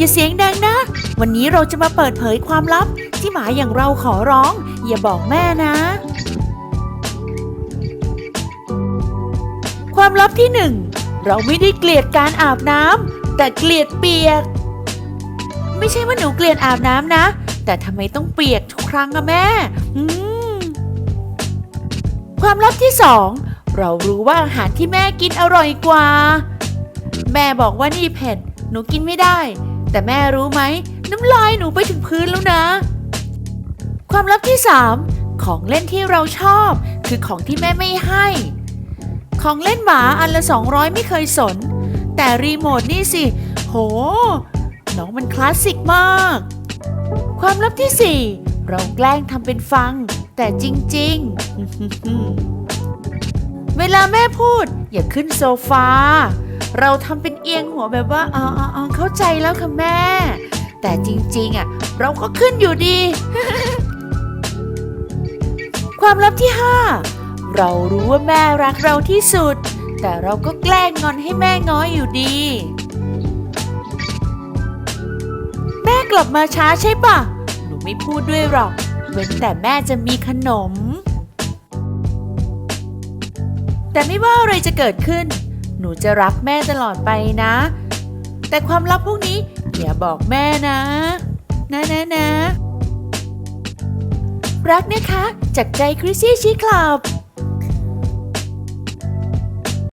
อย่าเสียงดังนะ วันนี้เราจะมาเปิดเผยความลับ ที่หมาอย่างเราขอร้อง อย่าบอกแม่นะ ความลับที่หนึ่งเราไม่ได้เกลียดการอาบน้ำแต่เกลียดเปียก ไม่ใช่ว่าหนูเกลียดอาบน้ำนะ แต่ทำไมต้องเปียกทุกครั้งอะแม่อืมความลับที่สองเรารู้ว่าอาหารที่แม่กินอร่อยกว่า แม่บอกว่านี่เผ็ดหนูกินไม่ได้ แต่แม่รู้ไหม น้ำลายหนูไปถึงพื้นแล้วนะ ความลับที่สามของเล่นที่เราชอบ คือของที่แม่ไม่ให้ ของเล่นหมาอันละ 200 ไม่เคยสน แต่รีโมทนี่สิ โห น้องมันคลาสสิกมาก ความลับที่ 4 เราแกล้งทำเป็นฟัง แต่จริง ๆ เวลาแม่พูดอย่าขึ้นโซฟา เราทำเป็นเอียงหัวแบบว่าอ๋ออ๋ออ๋อเข้าใจแล้วค่ะแม่ แต่จริงๆอะเราก็ขึ้นอยู่ดี ความลับที่ 5 เรารู้ว่าแม่รักเราที่สุด แต่เราก็แกล้งงอนให้แม่ง้อยอยู่ดี แม่กลับมาช้าใช่ปะหนูไม่พูดด้วยหรอกเว้นแต่แม่จะมีขนม แต่ไม่ว่าอะไรจะเกิดขึ้น หนูจะรักแม่ตลอดไปนะ แต่ความลับพวกนี้อย่าบอกแม่นะ นะนะนะ รักนะคะ จากใจคริสซี่ชีคลับ